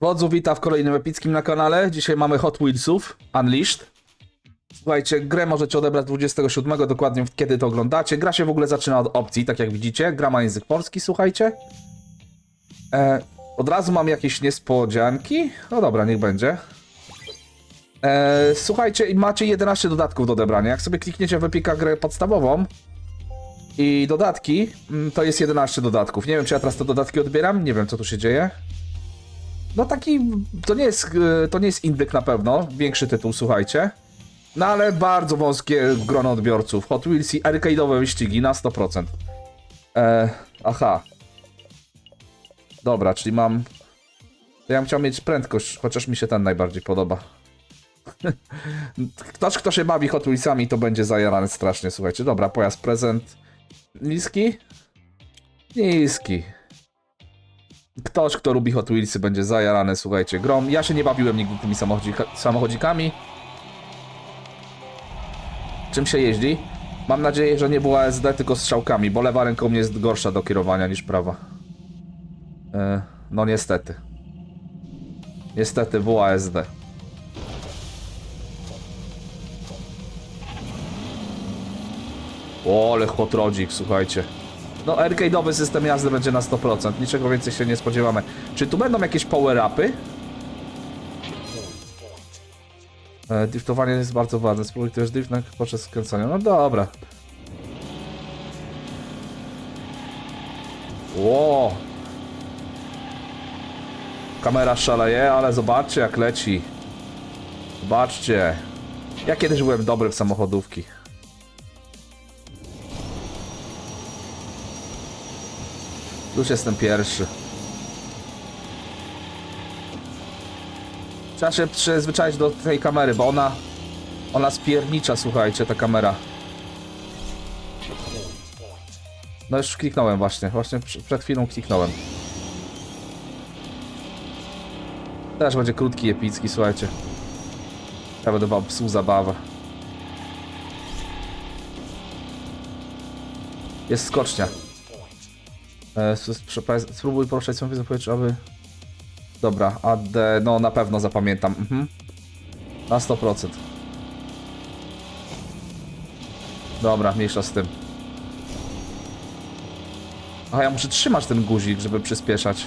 Wodzu wita w kolejnym epickim na kanale. Dzisiaj mamy Hot Wheelsów Unleashed. Słuchajcie, grę możecie odebrać 27, dokładnie kiedy to oglądacie. Gra się w ogóle zaczyna od opcji, tak jak widzicie. Gra ma język polski, słuchajcie. E, od razu mam jakieś niespodzianki. No dobra, niech będzie. E, słuchajcie, macie 11 dodatków do odebrania. Jak sobie klikniecie w Epica grę podstawową i dodatki, mm, to jest 11 dodatków. Nie wiem, czy ja teraz te dodatki odbieram. Nie wiem, co tu się dzieje. No taki, to nie jest, e, to nie jest indyk na pewno, większy tytuł, słuchajcie. No ale bardzo wąskie grono odbiorców. Hot Wheels i arcade'owe wyścigi na 100%. E, aha. Dobra, czyli mam... Ja bym chciał mieć prędkość, chociaż mi się ten najbardziej podoba. Ktoś, kto się bawi Hot Wheelsami, to będzie zajarany strasznie, słuchajcie. Dobra, pojazd prezent. Niski? Niski. Ktoś, kto lubi Hot Wheelsy, będzie zajarany, słuchajcie, grą. Ja się nie bawiłem nigdy tymi samochodzika samochodzikami. Czym się jeździ? Mam nadzieję, że nie była SD, tylko strzałkami, bo lewa ręką jest gorsza do kierowania niż prawa. E, no niestety. Niestety była SD. O, ale hot rodzik, słuchajcie. No, arcade'owy system jazdy będzie na 100%. Niczego więcej się nie spodziewamy. Czy tu będą jakieś power-upy? E, driftowanie jest bardzo ważne. Spróbuj też drift podczas skręcania. No dobra. Ło! Kamera szaleje, ale zobaczcie jak leci. Zobaczcie. Ja kiedyś byłem dobry w samochodówki. Już jestem pierwszy. Trzeba się przyzwyczaić do tej kamery, bo ona... Ona spiernicza, słuchajcie, ta kamera. No już kliknąłem właśnie, właśnie przed chwilą kliknąłem. Teraz będzie krótki, epicki, słuchajcie. Ja będę wam psuł zabawę. Jest skocznia. Spróbuj poruszać wiedzę powietrza, aby... Dobra, AD, no na pewno zapamiętam. Mhm. Na 100%. Dobra, mniejsza z tym. A ja muszę trzymać ten guzik, żeby przyspieszać.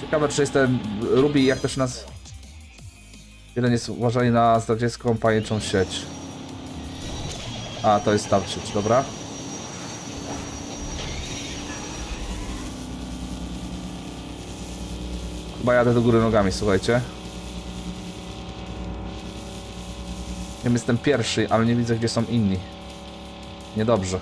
Ciekawe, czy jest ten Ruby, jak się nas... Wiele nie uważali na zdradziecką pajęczą sieć. A, to jest tarczyć, dobra. Chyba jadę do góry nogami, słuchajcie. Ja jestem pierwszy, ale nie widzę, gdzie są inni. Niedobrze.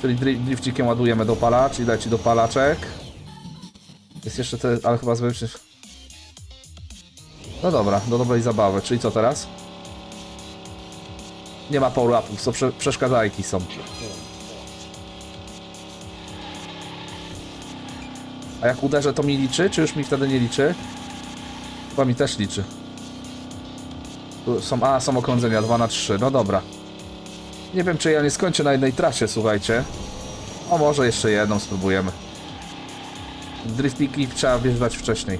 Czyli dri- drifcikiem ładujemy dopalacz i leci dopalaczek. Jest jeszcze te, ale chyba zwykle... No dobra, do dobrej zabawy. Czyli co teraz? Nie ma power-upów, są prze przeszkadzajki są. A jak uderzę, to mi liczy, czy już mi wtedy nie liczy? Chyba mi też liczy. Tu są, a, są okrążenia 2 na 3 no dobra. Nie wiem, czy ja nie skończę na jednej trasie, słuchajcie. O, może jeszcze jedną spróbujemy. Driftiki trzeba wjeżdżać wcześniej.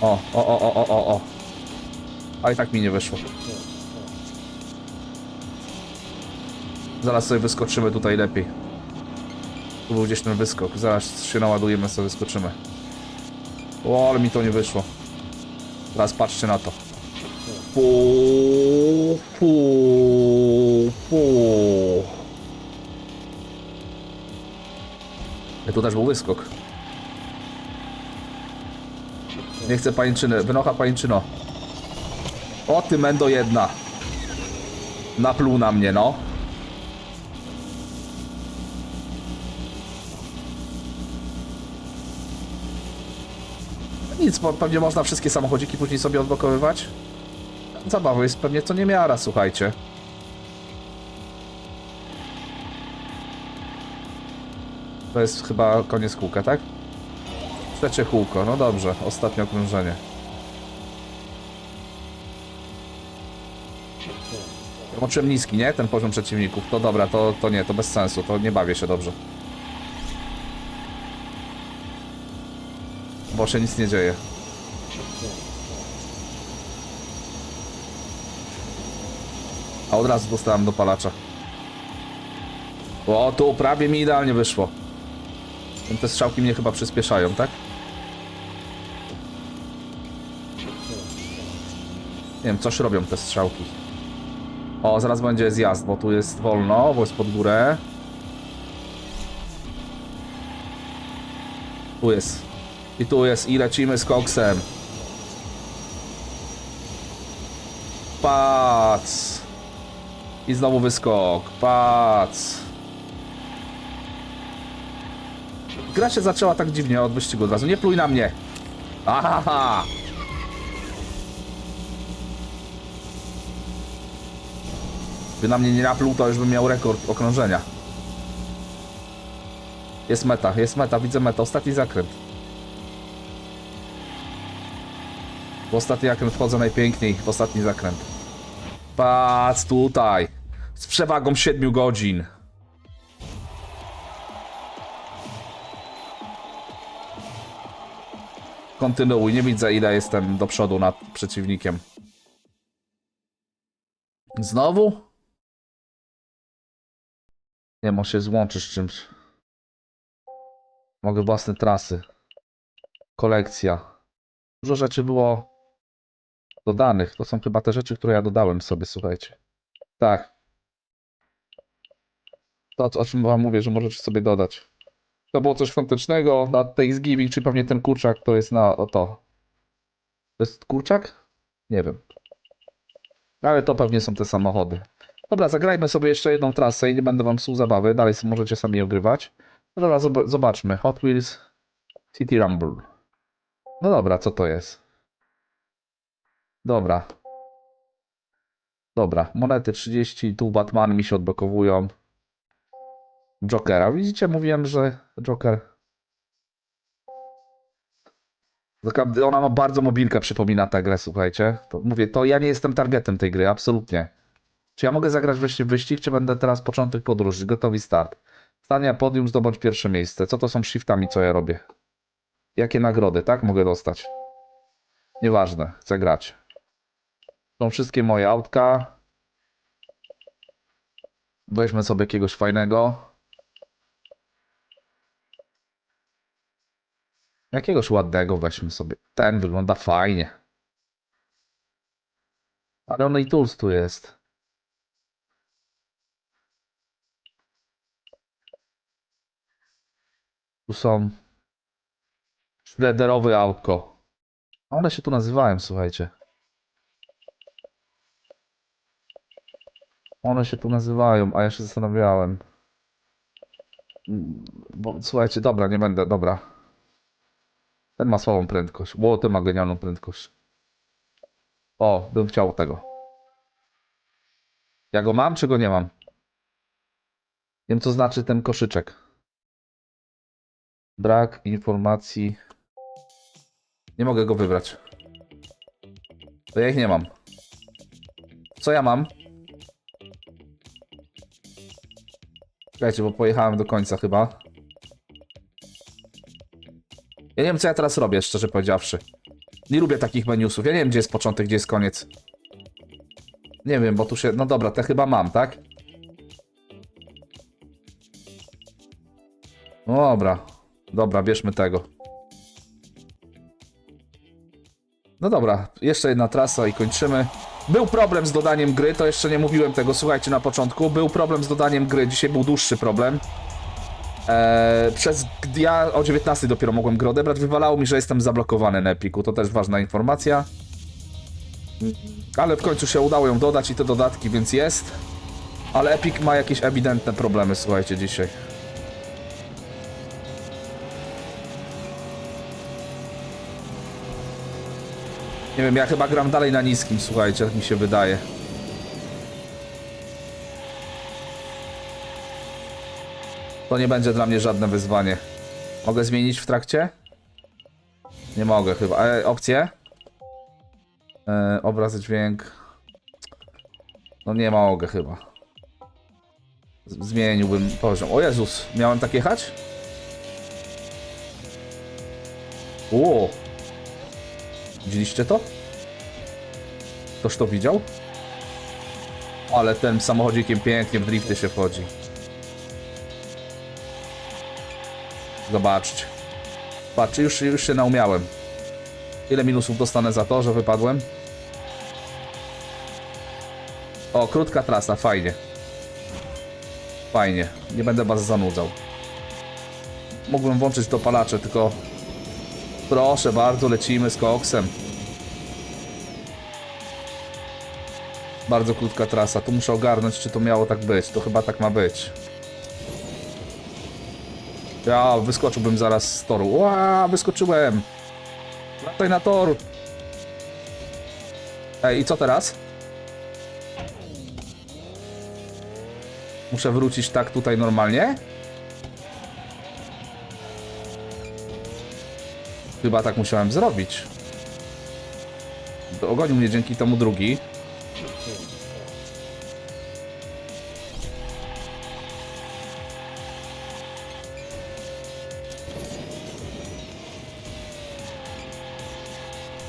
O, o, o, o, o, o, o. A i tak mi nie wyszło. Zaraz sobie wyskoczymy tutaj lepiej. Tu był gdzieś ten wyskok. Zaraz się naładujemy, sobie wyskoczymy. O, ale mi to nie wyszło. Teraz patrzcie na to. Pu, pu, pu. I tu też był wyskok. Nie chcę pajęczyny. Wynocha pajęczyno. O ty mendo jedna. Napluł na mnie, no. Nic, pewnie można wszystkie samochodziki później sobie odblokowywać. Zabawa jest pewnie co niemiara, słuchajcie. To jest chyba koniec kółka, tak? Trzecie kółko, no dobrze, ostatnie okrążenie. Zobaczyłem niski, nie? Ten poziom przeciwników. To dobra, to, to nie, to bez sensu, to nie bawię się dobrze. Bo się nic nie dzieje. A od razu dostałem do palacza. O, tu prawie mi idealnie wyszło. Te strzałki mnie chyba przyspieszają, tak? Nie wiem, coś robią te strzałki. O, zaraz będzie zjazd, bo tu jest wolno, bo jest pod górę. Tu jest. I tu jest. I lecimy z koksem. Pac. I znowu wyskok. Pac. Gra się zaczęła tak dziwnie od wyścigu od razu. Nie pluj na mnie. Aha. By na mnie nie napluł, to już bym miał rekord okrążenia. Jest meta, jest meta, widzę metę. Ostatni zakręt. W ostatni zakręt wchodzę najpiękniej, w ostatni zakręt. Patrz tutaj. Z przewagą 7 godzin. Kontynuuj, nie widzę ile jestem do przodu nad przeciwnikiem. Znowu? Nie, może się złączyć z czymś. Mogę własne trasy. Kolekcja. Dużo rzeczy było dodanych. To są chyba te rzeczy, które ja dodałem sobie, słuchajcie. Tak. To, o czym wam mówię, że możecie sobie dodać. To było coś świątecznego na Thanksgiving, czy pewnie ten kurczak to jest na o to. To jest kurczak? Nie wiem. Ale to pewnie są te samochody. Dobra, zagrajmy sobie jeszcze jedną trasę i nie będę wam psuł zabawy. Dalej możecie sami ogrywać. No dobra, zob- zobaczmy. Hot Wheels City Rumble. No dobra, co to jest? Dobra. Dobra, monety 30, tu Batman mi się odblokowują. Jokera. Widzicie, mówiłem, że Joker. Ona ma bardzo mobilkę, przypomina tę grę, słuchajcie. To mówię, to ja nie jestem targetem tej gry, absolutnie. Czy ja mogę zagrać wreszcie wyścig, czy będę teraz początek podróży? Gotowi start. Stanie podium, zdobądź pierwsze miejsce. Co to są shiftami, co ja robię? Jakie nagrody, tak? Mogę dostać. Nieważne, chcę grać. Są wszystkie moje autka. Weźmy sobie jakiegoś fajnego. Jakiegoś ładnego weźmy sobie. Ten wygląda fajnie. Ale on i tools tu jest. Tu są Shredderowy autko. One się tu nazywają, słuchajcie. One się tu nazywają, a ja się zastanawiałem. Bo, słuchajcie, dobra, nie będę, dobra. Ten ma słabą prędkość. Ło, ten ma genialną prędkość. O, bym chciał tego. Ja go mam, czy go nie mam? Wiem, co znaczy ten koszyczek. Brak informacji. Nie mogę go wybrać. To ja ich nie mam. Co ja mam? Czekajcie, bo pojechałem do końca chyba. Ja nie wiem, co ja teraz robię, szczerze powiedziawszy. Nie lubię takich menusów. Ja nie wiem, gdzie jest początek, gdzie jest koniec. Nie wiem, bo tu się... No dobra, te chyba mam, tak? No dobra. Dobra, bierzmy tego. No dobra, jeszcze jedna trasa i kończymy. Był problem z dodaniem gry, to jeszcze nie mówiłem tego, słuchajcie, na początku. Był problem z dodaniem gry, dzisiaj był dłuższy problem. Eee, przez ja o 19 dopiero mogłem grę odebrać. Wywalało mi, że jestem zablokowany na Epiku. To też ważna informacja. Ale w końcu się udało ją dodać i te dodatki, więc jest. Ale Epic ma jakieś ewidentne problemy, słuchajcie, dzisiaj. Nie wiem, ja chyba gram dalej na niskim, słuchajcie, tak mi się wydaje. To nie będzie dla mnie żadne wyzwanie. Mogę zmienić w trakcie? Nie mogę chyba. E, opcje? E, obraz, dźwięk. No nie mogę chyba. Zmieniłbym poziom. O Jezus, miałem tak jechać? Ło! Widzieliście to? Ktoś to widział? Ale tym samochodzikiem pięknie w drifty się wchodzi. Zobaczcie. Patrzcie, już, już się naumiałem. Ile minusów dostanę za to, że wypadłem? O, krótka trasa, fajnie. Fajnie, nie będę was zanudzał. Mógłbym włączyć dopalacze, tylko... Proszę bardzo, lecimy z koksem. Bardzo krótka trasa, tu muszę ogarnąć, czy to miało tak być. To chyba tak ma być. Ja wyskoczyłbym zaraz z toru. Ła, wyskoczyłem! Lataj na tor! Ej, i co teraz? Muszę wrócić tak tutaj normalnie? Chyba tak musiałem zrobić. Ogonił mnie dzięki temu drugi.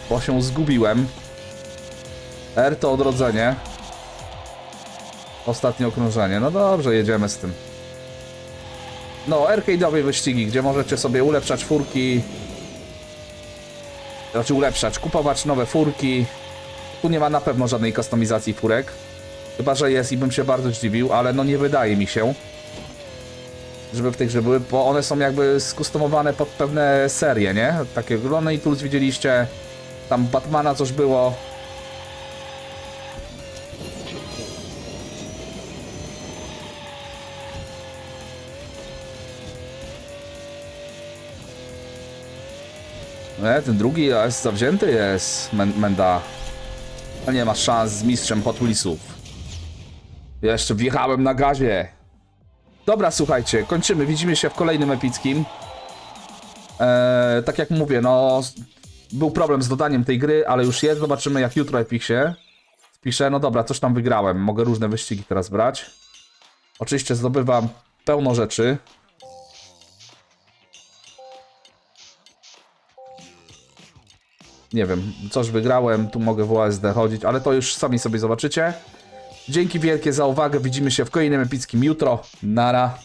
Bo się zgubiłem. R to odrodzenie. Ostatnie okrążenie. No dobrze, jedziemy z tym. No, arcade'owe wyścigi, gdzie możecie sobie ulepszać furki. Znaczy ulepszać, kupować nowe furki. Tu nie ma na pewno żadnej kustomizacji furek. Chyba, że jest i bym się bardzo zdziwił, ale no nie wydaje mi się. Żeby w tych, że były, bo one są jakby skustomowane pod pewne serie, nie? Takie Lonely Tools widzieliście, tam Batmana coś było. Nie, ten drugi jest zawzięty jest, Men Menda. Ale nie ma szans z mistrzem Hot. Jeszcze wjechałem na gazie. Dobra, słuchajcie, kończymy. Widzimy się w kolejnym epickim. Eee, tak jak mówię, no... Był problem z dodaniem tej gry, ale już jest. Zobaczymy jak jutro Epic się wpisze. No dobra, coś tam wygrałem. Mogę różne wyścigi teraz brać. Oczywiście zdobywam pełno rzeczy. Nie wiem, coś wygrałem, tu mogę w OSD chodzić, ale to już sami sobie zobaczycie. Dzięki wielkie za uwagę, widzimy się w kolejnym epickim jutro. Nara.